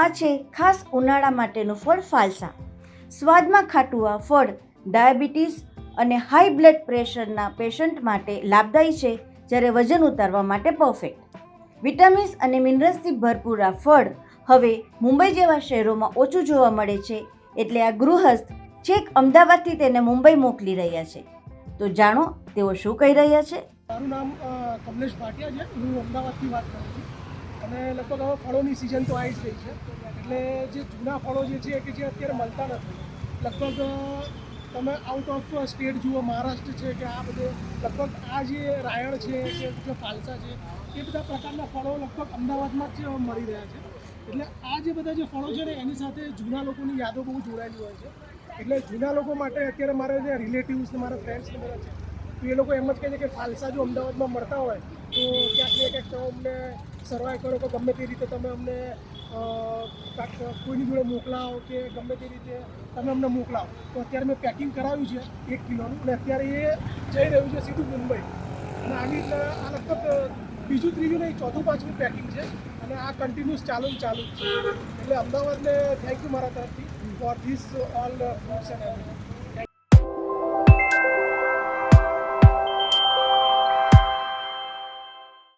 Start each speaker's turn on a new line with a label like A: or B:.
A: આ છે ખાસ ઉનાળા માટેનું ફળ ફાલસા. સ્વાદમાં ખાટું આ ફળ, ડાયાબિટીસ અને હાઈ બ્લડ પ્રેશરના પેશન્ટ માટે લાભદાયી છે, જ્યારે વજન ઉતારવા માટે પરફેક્ટ. વિટામિન્સ અને મિનરલ્સથી ભરપૂર આ ફળ હવે મુંબઈ જેવા શહેરોમાં ઓછું જોવા મળે છે, એટલે આ ગૃહસ્થ છેક અમદાવાદથી તેને મુંબઈ મોકલી રહ્યા છે. તો જાણો તેઓ શું કહી રહ્યા છે?
B: મારું નામ કમલેશ ભાટિયા છે. હું અમદાવાદથી વાત કરું છું. અને લગભગ હવે ફળોની સિઝન તો આવી જ રહી છે. એટલે જે જૂના ફળો જે છે કે જે અત્યારે મળતા નથી, લગભગ તમે આઉટ ઓફ સ્ટેટ જુઓ, મહારાષ્ટ્ર છે કે આ બધે, લગભગ આ જે રાયણ છે કે જે ફાલસા છે, એ બધા પ્રકારના ફળો લગભગ અમદાવાદમાં જ મળી રહ્યા છે. એટલે આ જે બધા જે ફળો છે ને, એની સાથે જૂના લોકોની યાદો બહુ જોડાયેલી હોય છે. એટલે જૂના લોકો માટે અત્યારે મારા જે રિલેટિવ્સ ને, મારા ફ્રેન્ડ્સ ને, બધા છે, તો એ લોકો એમ જ કહે છે કે ફાલસા જો અમદાવાદમાં મળતા હોય, તો ક્યાંક ને ક્યાંક સર્વાઈવ કરો કે ગમે તે રીતે તમે અમને કોઈની જોડે મોકલાવો કે ગમે તે રીતે તમે અમને મોકલાવો. તો અત્યારે મેં પેકિંગ કરાવ્યું છે એક કિલોનું અને અત્યારે એ જઈ રહ્યું છે સીધું મુંબઈ. અને આની આ લગભગ બીજું ત્રીજું નહીં, ચોથું પાંચમું પેકિંગ છે અને આ કન્ટિન્યુઅસ ચાલુ ચાલુ છે. એટલે અમદાવાદને થેન્ક યુ મારા તરફથી for this all fruits and everything